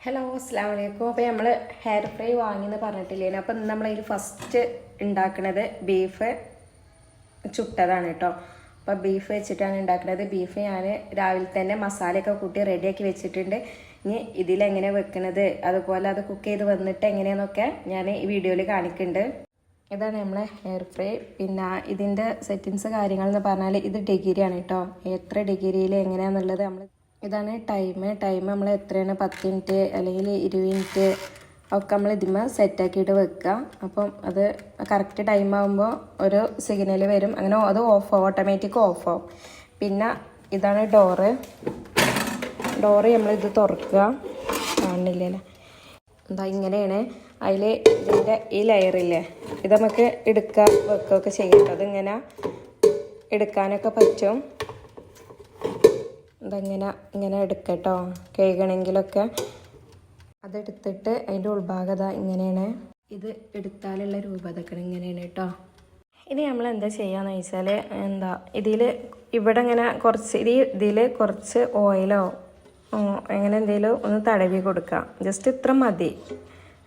Hello അസ്സാം വലൈക്കും അപ്പോൾ നമ്മൾ ഹെയർ ഫ്രൈ വാങ്ങിയെന്ന് പറഞ്ഞിട്ടില്ലേ? അപ്പോൾ ഇന്ന് നമ്മളതിൽ ഫസ്റ്റ് ഉണ്ടാക്കുന്നത് ബീഫ് ചുട്ടതാണ് കേട്ടോ അപ്പോൾ ബീഫ് വെച്ചിട്ടാണ് ഉണ്ടാക്കുന്നത് ബീഫ് ഞാൻ രാവിലെ തന്നെ മസാലയൊക്കെ കൂട്ടി റെഡിയാക്കി വെച്ചിട്ടുണ്ട്. ഇനി ഇതിലെങ്ങനെ വെക്കണത് അതുപോലെ അത് കുക്ക് ചെയ്ത് വന്നിട്ട് എങ്ങനെയാണെന്നൊക്കെ ഞാൻ ഈ വീഡിയോയിൽ കാണിക്കുന്നുണ്ട് ഇതാണ് നമ്മളെ ഹെയർ ഫ്രൈ പിന്നെ ഇതിന്റെ സെറ്റിങ്സ് കാര്യങ്ങൾ എന്ന് പറഞ്ഞാൽ ഇത് ഡിഗ്രിയാണ് കേട്ടോ എത്ര ഡിഗ്രിയിൽ എങ്ങനെയാണെന്നുള്ളത് നമ്മൾ ഇതാണ് ടൈം ടൈം നമ്മൾ എത്രയാണ്? പത്ത് മിനിറ്റ് അല്ലെങ്കിൽ ഇരുപത് മിനിറ്റ് ഒക്കെ നമ്മൾ ഇതിമ സെറ്റാക്കിയിട്ട് വെക്കുക അപ്പം അത് കറക്റ്റ് ടൈം ആകുമ്പോൾ ഒരു സിഗ്നൽ വരും. അങ്ങനെ അത് ഓഫ് ആവും. ഓട്ടോമാറ്റിക് ഓഫ് ആവും. പിന്നെ ഇതാണ് ഡോറ് ഡോറ് നമ്മളിത് തുറക്കുക. കാണുന്നില്ലല്ലോ എന്താ ഇങ്ങനെയാണ്. അതിൽ ഇതിന്റെ ഈ ലെയറില്ലേ ഇത് നമുക്ക് എടുക്കുക വെക്കുകയൊക്കെ ചെയ്യട്ടോ അതിങ്ങനെ എടുക്കാനൊക്കെ പറ്റും. ഇതങ്ങനെ ഇങ്ങനെ എടുക്കട്ടോ. കഴുകണമെങ്കിലൊക്കെ അതെടുത്തിട്ട് അതിന്റെ ഉൾഭാഗത ഇങ്ങനെയാണ്. ഇത് എടുത്താലുള്ള രൂപതൊക്കെ ഇങ്ങനെയാണ് കേട്ടോ. ഇനി നമ്മൾ എന്താ ചെയ്യാന്ന് വെച്ചാൽ എന്താ ഇതിൽ ഇവിടെ ഇങ്ങനെ കുറച്ച് ഈ ഇതിൽ കുറച്ച് ഓയിലോ അങ്ങനെ എന്തെങ്കിലും ഒന്ന് തടവി കൊടുക്കുക ജസ്റ്റ് ഇത്ര മതി.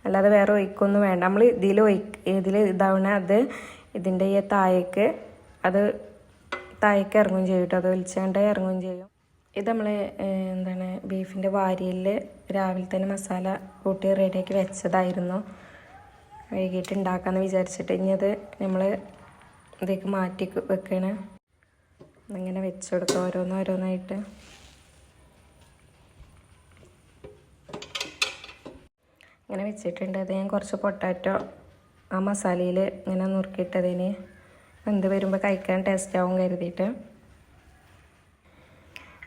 അല്ലാതെ വേറെ ഒഴിക്കൊന്നും വേണ്ട. നമ്മൾ ഇതിൽ ഒഴിക്ക ഇതിൽ ഇതാവണ അത് ഇതിന്റെ ഈ താഴേക്ക് അത് താഴേക്ക് ഇറങ്ങുകയും ചെയ്യും കേട്ടോ. അത് വലിച്ചാണ്ട് ഇറങ്ങുകയും ചെയ്യും. ഇത് നമ്മൾ എന്താണ് ബീഫിന്റെ വാരിയിൽ രാവിലെ തന്നെ മസാല കൂട്ടി റെഡിയാക്കി വെച്ചതായിരുന്നു. വൈകിട്ട് ഉണ്ടാക്കാമെന്ന് വിചാരിച്ചിട്ട് ഇനി അത് നമ്മൾ ഇതേക്ക് മാറ്റി വെക്കണേ. ഇങ്ങനെ വെച്ച് കൊടുക്കുക ഓരോന്നോരോന്നായിട്ട് ഇങ്ങനെ വെച്ചിട്ടുണ്ട്. അത് ഞാൻ കുറച്ച് പൊട്ടാറ്റോ ആ മസാലയിൽ ഇങ്ങനെ നുറുക്കിയിട്ടതിന്. എന്ത് വരുമ്പോൾ കഴിക്കാൻ ടേസ്റ്റ് ആവും കരുതിയിട്ട്.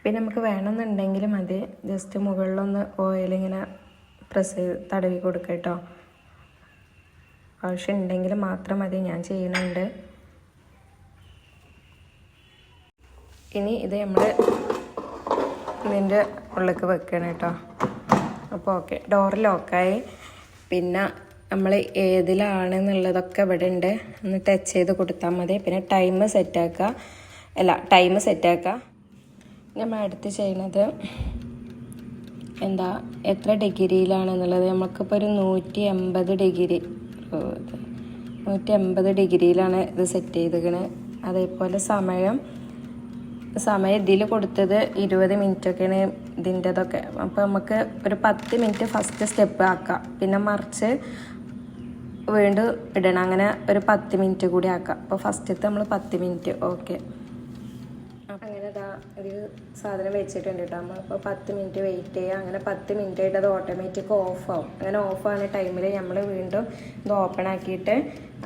പിന്നെ നമുക്ക് വേണമെന്നുണ്ടെങ്കിൽ മതി. ജസ്റ്റ് മുകളിലൊന്ന് ഓയിൽ ഇങ്ങനെ പ്രസ് ചെയ്ത് തടവി കൊടുക്കുക കേട്ടോ. ആവശ്യം ഉണ്ടെങ്കിൽ മാത്രം മതി. ഞാൻ ചെയ്യുന്നുണ്ട്. ഇനി ഇത് നമ്മൾ ഇതിന്റെ ഉള്ളിലേക്ക് വെക്കണം കേട്ടോ. അപ്പോൾ ഓക്കെ ഡോർ ലോക്കായി പിന്നെ നമ്മൾ ഏതിലാണെന്നുള്ളതൊക്കെ ഇവിടെ ഉണ്ട്. ഒന്ന് ടച്ച് ചെയ്ത് കൊടുത്താൽ മതി. പിന്നെ ടൈം സെറ്റാക്കുക അല്ല ടൈം സെറ്റാക്കുക നമ്മൾ അടുത്ത് ചെയ്യണത് എന്താ എത്ര ഡിഗ്രിയിലാണെന്നുള്ളത്. നമുക്കിപ്പോൾ ഒരു നൂറ്റി എൺപത് ഡിഗ്രി നൂറ്റി എൺപത് ഡിഗ്രിയിലാണ് ഇത് സെറ്റ് ചെയ്തിരിക്കുന്നത് അതേപോലെ സമയം സമയം ഇതിൽ കൊടുത്തത് ഇരുപത് മിനിറ്റൊക്കെയാണ് ഇതിന്റെതൊക്കെ അപ്പോൾ നമുക്ക് ഒരു പത്ത് മിനിറ്റ് ഫസ്റ്റ് സ്റ്റെപ്പ് ആക്കാം. പിന്നെ മറിച്ച് വീണ്ടും ഇടണം. അങ്ങനെ ഒരു പത്ത് മിനിറ്റ് കൂടി ആക്കാം. അപ്പോൾ ഫസ്റ്റത്തെ നമ്മൾ പത്ത് മിനിറ്റ് ഓക്കെ ഒരു സാധനം വെച്ചിട്ടുണ്ട് കേട്ടോ നമ്മളിപ്പോൾ പത്ത് മിനിറ്റ് വെയിറ്റ് ചെയ്യുക അങ്ങനെ പത്ത് മിനിറ്റ് ആയിട്ട് അത് ഓട്ടോമാറ്റിക് ഓഫ് ആവും. അങ്ങനെ ഓഫ് ആവുന്ന ടൈമിൽ നമ്മൾ വീണ്ടും ഇത് ഓപ്പൺ ആക്കിയിട്ട്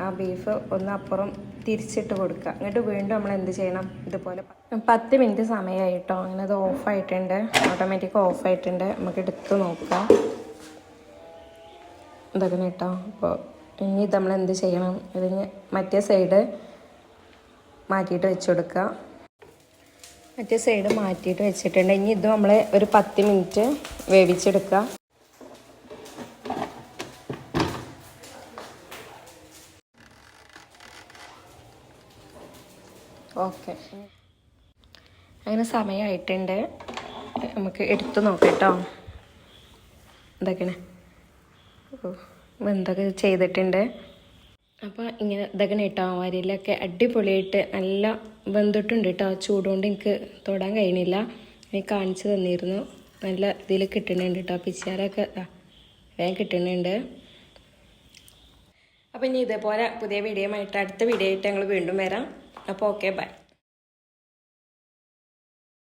ആ ബീഫ് ഒന്ന് അപ്പുറം തിരിച്ചിട്ട് കൊടുക്കുക എന്നിട്ട് വീണ്ടും നമ്മൾ എന്ത് ചെയ്യണം? ഇതുപോലെ പത്ത് മിനിറ്റ് സമയമായിട്ടോ അങ്ങനെ അത് ഓഫായിട്ടുണ്ട് ഓട്ടോമാറ്റിക് ഓഫ് ആയിട്ടുണ്ട്. നമുക്ക് എടുത്ത് നോക്കാം. ഇതൊക്കെ കേട്ടോ അപ്പോൾ ഇനി ഇത് നമ്മൾ എന്ത് ചെയ്യണം? ഇതിന് മറ്റേ സൈഡ് മാറ്റിയിട്ട് വെച്ച് കൊടുക്കുക മറ്റേ സൈഡ് മാറ്റിയിട്ട് വെച്ചിട്ടുണ്ട്. ഇനി ഇത് നമ്മൾ ഒരു പത്ത് മിനിറ്റ് വേവിച്ചെടുക്കുക. ഓക്കെ അങ്ങനെ സമയമായിട്ടുണ്ട് നമുക്ക് എടുത്തു നോക്കാം കേട്ടോ. ഇതൊക്കെയാണ്. എന്തൊക്കെ ചെയ്തിട്ടുണ്ട്? അപ്പോൾ ഇങ്ങനെ ഇതൊക്കെ കേട്ടോ അടിപൊളിയായിട്ട് നല്ല വെന്തിട്ടുണ്ട് കേട്ടോ ചൂടുകൊണ്ട് എനിക്ക് തൊടാൻ കഴിയണില്ല. എനിക്ക് കാണിച്ചു തന്നിരുന്നു. നല്ല ഇതിൽ കിട്ടണുണ്ട് കേട്ടോ പിച്ചാരൊക്കെ വേഗം കിട്ടണുണ്ട് അപ്പോൾ ഇനി ഇതേപോലെ പുതിയ വീഡിയോ ആയിട്ട് അടുത്ത വീഡിയോ ആയിട്ട് ഞങ്ങൾ വീണ്ടും വരാം. അപ്പോൾ ഓക്കെ ബൈ